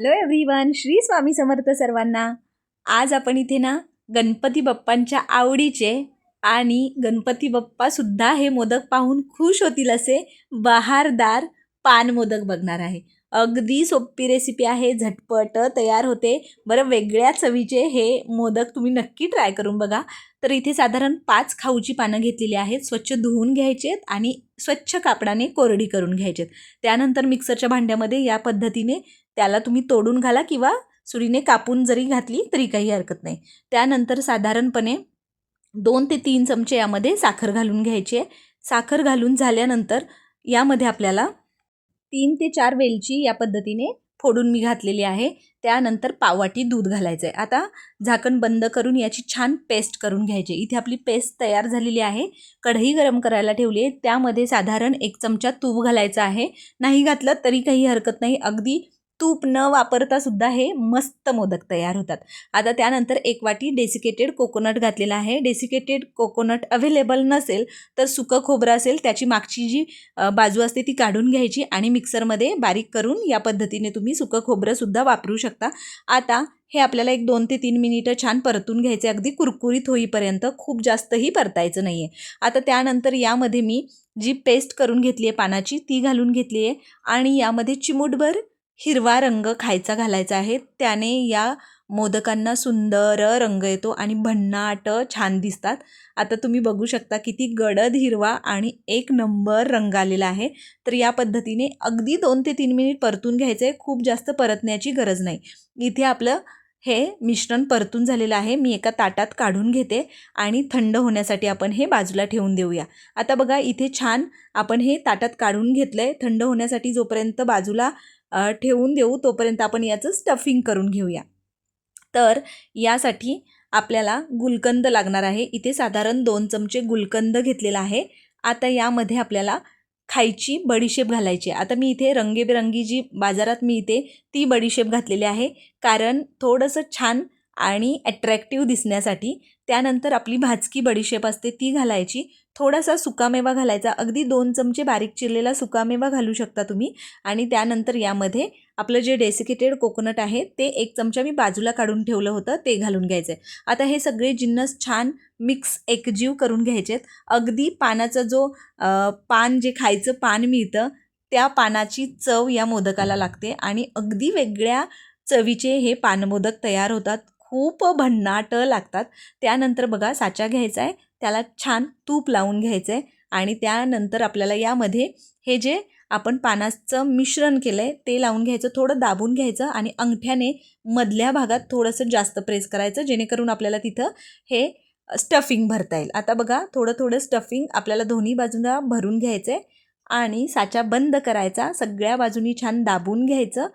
Hello everyone Shri Swami Samarth सर्वांना. आज आपण इथे ना गणपती बाप्पांच्या आवडीचे आणि गणपती बाप्पासुद्धा हे मोदक पाहून खुश होतील असे बहारदार पान मोदक बघणार आहे. अगदी सोपी रेसिपी आहे झटपट तयार होते. बरं वेगळ्या चवीचे हे मोदक तुम्ही नक्की ट्राय करून बघा. तर इथे साधारण पाच खाऊची पानं घेतलेली आहेत. स्वच्छ धुवून घ्यायचेत आणि स्वच्छ कापडाने कोरडी करून घ्यायचेत. त्यानंतर मिक्सरच्या भांड्यामध्ये या पद्धतीने त्याला तुम्ही तोडून घाला किंवा सुरीने कापून जरी घातली तरी काही हरकत नाही. त्यानंतर साधारणपणे दोन ते तीन चमचे यामध्ये साखर घालून घ्यायची आहे. साखर घालून झाल्यानंतर यामध्ये आपल्याला तीन ते चार वेलची या पद्धतीने फोडून मी घातलेली आहे. त्यानंतर पाववाटी दूध घालायचं आहे. आता झाकण बंद करून याची छान पेस्ट करून घ्यायची इथे आपली पेस्ट तयार झालेली आहे. कढई गरम करायला ठेवली आहे. त्यामध्ये साधारण एक चमचा तूप घालायचा आहे. नाही घातलं तरी काही हरकत नाही. अगदी तूप न वापरता सुद्धा हे मस्त मोदक तयार होतात. आता त्यानंतर एक वाटी डेसिकेटेड कोकोनट घातलेला आहे. डेसिकेटेड कोकोनट अवेलेबल नसेल तर सुकं खोबरं असेल त्याची मागची जी बाजू असते ती काढून घ्यायची आणि मिक्सरमध्ये बारीक करून या पद्धतीने तुम्ही सुकं खोबरंसुद्धा वापरू शकता. आता हे आपल्याला एक दोन ते तीन मिनिटं छान परतून घ्यायचे. अगदी कुरकुरीत होईपर्यंत खूप जास्तही परतायचं नाही आहे आता त्यानंतर यामध्ये मी जी पेस्ट करून घेतली आहे पानाची ती घालून घेतली आहे आणि यामध्ये चिमूटभर हिरवा रंग खायचा घालायचा आहे. त्याने या मोदकांना सुंदर रंग येतो आणि भन्नाट छान दिसतात. आता तुम्ही बघू शकता किती गडद हिरवा आणि एक नंबर रंग आलेला आहे. तर या पद्धतीने अगदी दोन ते तीन मिनिट परतून घ्यायचं. आहे खूप जास्त परतण्याची गरज नाही. इथे आपलं हे मिश्रण परतून झालेलं आहे. मी एका ताटात काढून घेते आणि थंड होण्यासाठी आपण हे बाजूला ठेवून देऊया. आता बघा इथे छान आपण हे ताटात काढून घेतलं आहे थंड होण्यासाठी जोपर्यंत बाजूला ठेवून देऊ तोपर्यंत आपण याचं स्टफिंग करून घेऊया. तर यासाठी आपल्याला गुलकंद लागणार आहे. इथे साधारण दोन चमचे गुलकंद घेतलेला आहे. आता यामध्ये आपल्याला खायची बडीशेप घालायची आहे. आता मी इथे रंगीबेरंगी जी बाजारात मी इथे ती बडीशेप घातलेली आहे. कारण थोडंसं छान आणि ॲट्रॅक्टिव्ह दिसण्यासाठी त्यानंतर आपली भाजकी बडीशेप असते ती घालायची. थोडासा सुकामेवा घालायचा. अगदी दोन चमचे बारीक चिरलेला सुकामेवा घालू शकता तुम्ही. आणि त्यानंतर यामध्ये आपलं जे डेसिकेटेड कोकोनट आहे ते एक चमचा मी बाजूला काढून ठेवलं होतं ते घालून घ्यायचं आहे आता हे सगळे जिन्नस छान मिक्स एकजीव करून घ्यायचे आहेत अगदी पानाचा जो पान जे खायचं पान मिळतं त्या पानाची चव या मोदकाला लागते. आणि अगदी वेगळ्या चवीचे हे पानमोदक तयार होतात. खूप भन्नाट लागतात. त्यानंतर बघा साचा घ्यायचा आहे. त्याला छान तूप लावून घ्यायचं आहे. आणि त्यानंतर आपल्याला यामध्ये हे जे आपण पानाचं मिश्रण केलं आहे ते लावून घ्यायचं थोडं दाबून घ्यायचं आणि अंगठ्याने मधल्या भागात थोडंसं जास्त प्रेस करायचं जेणेकरून आपल्याला तिथं हे स्टफिंग भरता येईल. आता बघा थोडं थोडं स्टफिंग आपल्याला दोन्ही बाजूला भरून घ्यायचं आहे आणि साचा बंद करायचा. सगळ्या बाजूनी छान दाबून घ्यायचं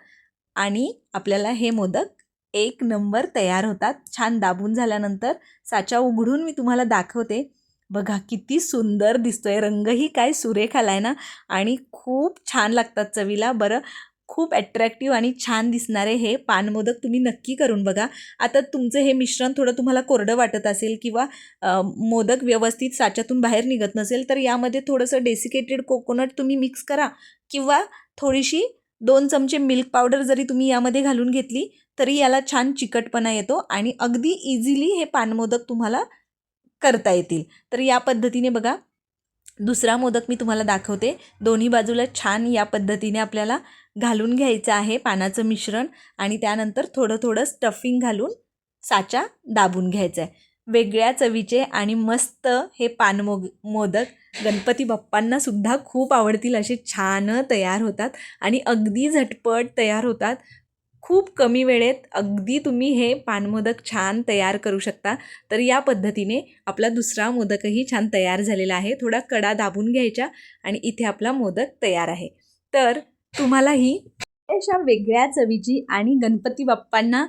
आणि आपल्याला हे मोदक एक नंबर तयार होतात. छान दाबून झाल्यानंतर साचा उघडून मी तुम्हाला दाखवते. बघा किती सुंदर दिसतोय. रंगही काय सुरेख आहे ना? आणि खूप छान लागतात चवीला. बरं खूप ॲट्रॅक्टिव्ह आणि छान दिसणारे हे पानमोदक तुम्ही नक्की करून बघा. आता तुमचं हे मिश्रण थोडं तुम्हाला कोरडं वाटत असेल किंवा मोदक व्यवस्थित साच्यातून बाहेर निघत नसेल तर यामध्ये थोडंसं डेसिकेटेड कोकोनट तुम्ही मिक्स करा. किंवा थोडीशी दोन चमचे मिल्क पावडर जरी तुम्ही यामध्ये घालून घेतली तरी याला छान चिकटपणा येतो आणि अगदी इझिली हे पानमोदक तुम्हाला करता येतील. तर या पद्धतीने बघा दुसरा मोदक मी तुम्हाला दाखवते. दोन्ही बाजूला छान या पद्धतीने आपल्याला घालून घ्यायचं आहे पानाचं मिश्रण आणि त्यानंतर थोडं थोडं स्टफिंग घालून साचा दाबून घ्यायचा आहे. वेगळ्या चवीचे आणि मस्त हे पानमो मोदक गणपती बाप्पांना सुद्धा खूप आवडतील असे छान तयार होतात आणि अगदी झटपट तयार होतात. खूप कमी वेळेत अगदी तुम्ही हे पानमोदक छान तयार करू शकता. तर या पद्धतीने आपला दुसरा मोदकही छान तयार झालेला आहे. थोडा कडा दाबून घ्यायच्या आणि इथे आपला मोदक तयार आहे. तर तुम्हालाही अशा वेगळ्या चवीची आणि गणपती बाप्पांना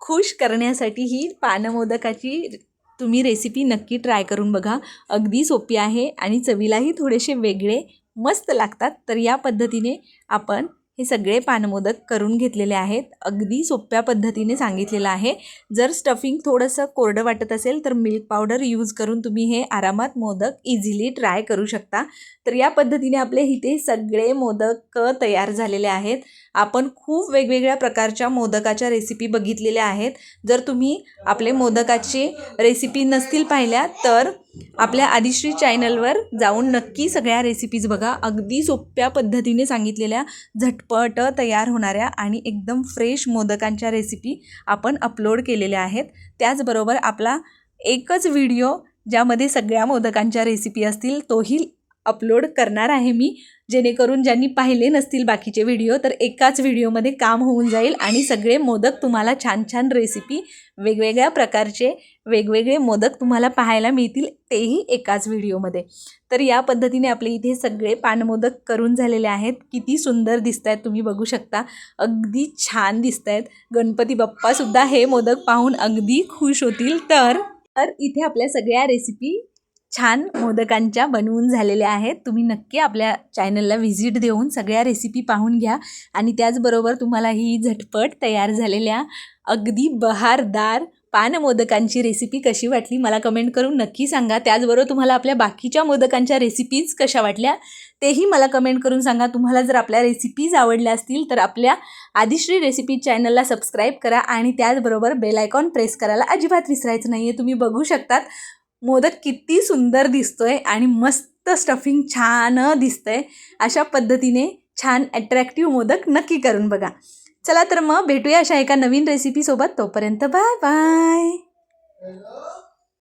खुश करण्यासाठी ही पानमोदकाची तुम्ही रेसिपी नक्की ट्राय करून बघा. अगदी सोपी आहे आणि चवीलाही थोडेसे वेगळे मस्त लागतात. तर या पद्धतीने आपण हे सगळे पानमोदक करून घेतलेले आहेत. अगदी सोप्या पद्धतीने सांगितलेलं आहे. जर स्टफिंग थोडंसं कोरडं वाटत असेल तर मिल्क पावडर यूज करून तुम्ही हे आरामात मोदक इझिली ट्राय करू शकता. तर या पद्धतीने आपले इथे सगळे मोदक तयार झालेले आहेत. आपण खूप वेगवेगळ्या प्रकारच्या मोदकाच्या रेसिपी बघितलेल्या आहेत. जर तुम्ही आपले मोदकाचे रेसिपी नसतील पाहिल्या तर आपल्या आदिश्री चॅनलवर जाऊन नक्की सगळ्या रेसिपीज बघा. अगदी सोप्या पद्धतीने सांगितलेल्या झटपट तयार होणाऱ्या आणि एकदम फ्रेश मोदकांच्या रेसिपी आपण अपलोड केलेल्या आहेत. त्याचबरोबर आपला एकच व्हिडिओ ज्यामध्ये सगळ्या मोदकांच्या रेसिपी असतील तोही अपलोड करणार आहे मी जेणेकरून ज्यांनी पाहिले नसतील बाकीचे व्हिडिओ तर एकाच व्हिडिओमध्ये काम होऊन जाईल आणि सगळे मोदक तुम्हाला छान छान रेसिपी वेगवेगळ्या प्रकारचे वेगवेगळे मोदक तुम्हाला पाहायला मिळतील तेही एकाच व्हिडिओमध्ये तर या पद्धतीने आपले इथे सगळे पानमोदक करून झालेले आहेत. किती सुंदर दिसत आहेत तुम्ही बघू शकता. अगदी छान दिसत आहेत गणपती बाप्पासुद्धा हे मोदक पाहून अगदी खुश होतील. तर तर इथे आपल्या सगळ्या रेसिपी छान मोदकांच्या बनवून झालेल्या आहेत. तुम्ही नक्की आपल्या चॅनलला व्हिजिट देऊन सगळ्या रेसिपी पाहून घ्या. आणि त्याचबरोबर तुम्हाला ही झटपट तयार झालेल्या अगदी बहारदार पान मोदकांची रेसिपी कशी वाटली मला कमेंट करून नक्की सांगा. त्याचबरोबर तुम्हाला आपल्या बाकीच्या मोदकांच्या रेसिपीज कशा वाटल्या तेही मला कमेंट करून सांगा. तुम्हाला जर आपल्या रेसिपीज आवडल्या असतील तर आपल्या आदिश्री रेसिपी चॅनलला सबस्क्राईब करा. आणि त्याचबरोबर बेल आयकॉन प्रेस करायला अजिबात विसरायचं नाही आहे तुम्ही बघू शकतात मोदक किती सुंदर दिसतोय आणि मस्त स्टफिंग छान दिसतंय. अशा पद्धतीने छान अट्रॅक्टिव्ह मोदक नक्की करून बघा. चला तर मग भेटूया अशा एका नवीन रेसिपीसोबत तोपर्यंत बाय बाय